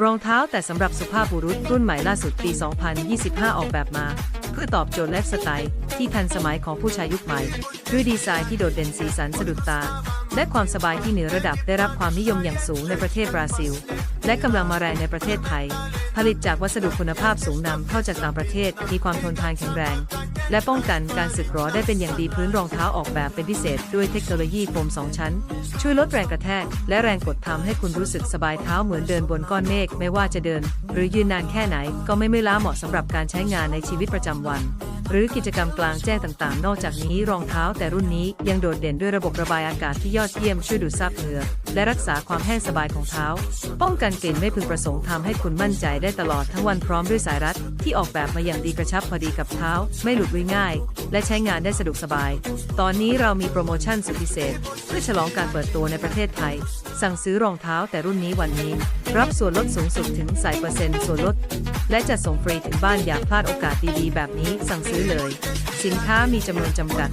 รองเท้าแต่สำหรับสุภาพบุรุษรุ่นใหม่ล่าสุดปี 2025 ออกแบบมา เพื่อตอบโจทย์ไลฟ์สไตล์ที่ทันสมัยของผู้ชายยุคใหม่ ด้วยดีไซน์ที่โดดเด่นสีสันสะดุดตา และความสบายที่เหนือระดับได้รับความนิยมอย่างสูงในประเทศบราซิล และกำลังมาแรงในประเทศไทย ผลิตจากวัสดุคุณภาพสูงนำเข้าจากต่างประเทศมีความทนทานแข็งแรง และป้องกันการสึกหรอได้เป็นอย่างดีพื้นรองเท้าออกแบบเป็นพิเศษด้วยเทคโนโลยีโฟมสองชั้น ช่วยลดแรงกระแทก และแรงกดทำให้คุณรู้สึกสบายเท้าเหมือนเดินบนก้อนเมฆไม่ว่าจะเดิน หรือยืนนานแค่ไหนก็ไม่เมื่อยล้าเหมาะสำหรับการใช้งานในชีวิตประจำวัน หรือกิจกรรมกลางแจ้งต่างๆ นอกจากนี้รองเท้าแต่รุ่นนี้ยังโดดเด่นด้วยระบบระบายอากาศที่ยอดเยี่ยมช่วยดูดซับเหงื่อและรักษาความแห้งสบายของเท้า ป้องกันกลิ่นไม่พึงประสงค์ทำให้คุณมั่นใจได้ตลอดทั้งวันพร้อมด้วยสายรัดที่ออกแบบมาอย่างดีกระชับพอดีกับเท้า ไม่หลุดวิ่งง่าย และใช้งานได้สะดวกสบาย ตอนนี้เรามีโปรโมชั่นสุดพิเศษ เพื่อฉลองการเปิดตัวในประเทศไทย สั่งซื้อรองเท้าแต่รุ่นนี้วันนี้ รับส่วนลดสูงสุดถึงสายเปอร์เซ็นต์ส่วนลดและจะส่งฟรีถึงบ้านอย่าพลาดโอกาสดีๆ แบบนี้สั่งซื้อเลย สินค้ามีจำนวนจำกัด